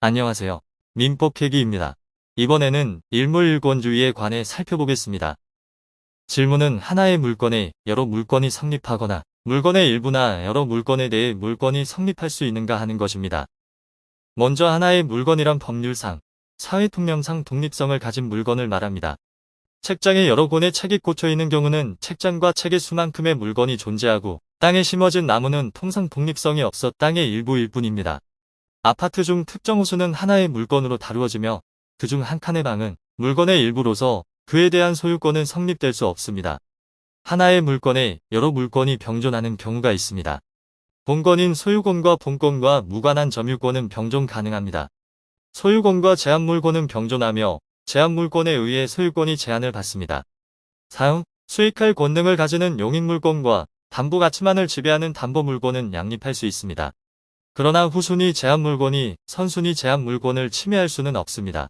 안녕하세요. 민법 계기입니다. 이번에는 일물일권주의에 관해 살펴보겠습니다. 질문은 하나의 물건에 여러 물건이 성립하거나 물건의 일부나 여러 물건에 대해 물건이 성립할 수 있는가 하는 것입니다. 먼저 하나의 물건이란 법률상, 사회통념상 독립성을 가진 물건을 말합니다. 책장에 여러 권의 책이 꽂혀 있는 경우는 책장과 책의 수만큼의 물건이 존재하고 땅에 심어진 나무는 통상 독립성이 없어 땅의 일부일 뿐입니다. 아파트 중 특정 호수는 하나의 물건으로 다루어지며 그 중 한 칸의 방은 물건의 일부로서 그에 대한 소유권은 성립될 수 없습니다. 하나의 물건에 여러 물건이 병존하는 경우가 있습니다. 본건인 소유권과 본건과 무관한 점유권은 병존 가능합니다. 소유권과 제한물권은 병존하며 제한물권에 의해 소유권이 제한을 받습니다. 사용, 수익할 권능을 가지는 용익물권과 담보 가치만을 지배하는 담보물권은 양립할 수 있습니다. 그러나 후순위 제한물권이 선순위 제한물권을 침해할 수는 없습니다.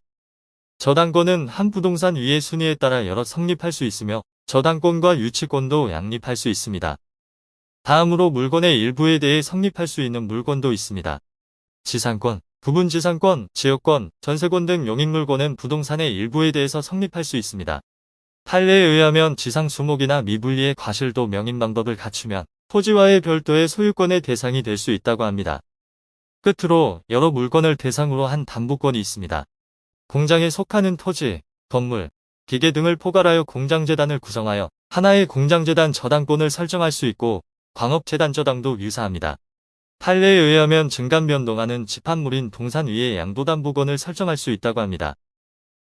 저당권은 한 부동산 위의 순위에 따라 여러 성립할 수 있으며 저당권과 유치권도 양립할 수 있습니다. 다음으로 물건의 일부에 대해 성립할 수 있는 물건도 있습니다. 지상권, 부분지상권, 지역권, 전세권 등 용익물권은 부동산의 일부에 대해서 성립할 수 있습니다. 판례에 의하면 지상 수목이나 미분리의 과실도 명인 방법을 갖추면 토지와의 별도의 소유권의 대상이 될 수 있다고 합니다. 끝으로 여러 물건을 대상으로 한 담보권이 있습니다. 공장에 속하는 토지, 건물, 기계 등을 포괄하여 공장재단을 구성하여 하나의 공장재단 저당권을 설정할 수 있고 광업재단 저당도 유사합니다. 판례에 의하면 증감 변동하는 집합물인 동산 위에 양도담보권을 설정할 수 있다고 합니다.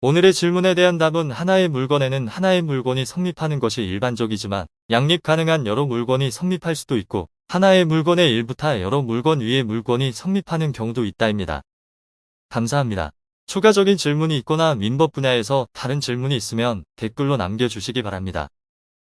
오늘의 질문에 대한 답은 하나의 물건에는 하나의 물건이 성립하는 것이 일반적이지만 양립 가능한 여러 물건이 성립할 수도 있고 하나의 물건의 일부타 여러 물건 위의 물건이 성립하는 경우도 있다입니다. 감사합니다. 추가적인 질문이 있거나 민법 분야에서 다른 질문이 있으면 댓글로 남겨주시기 바랍니다.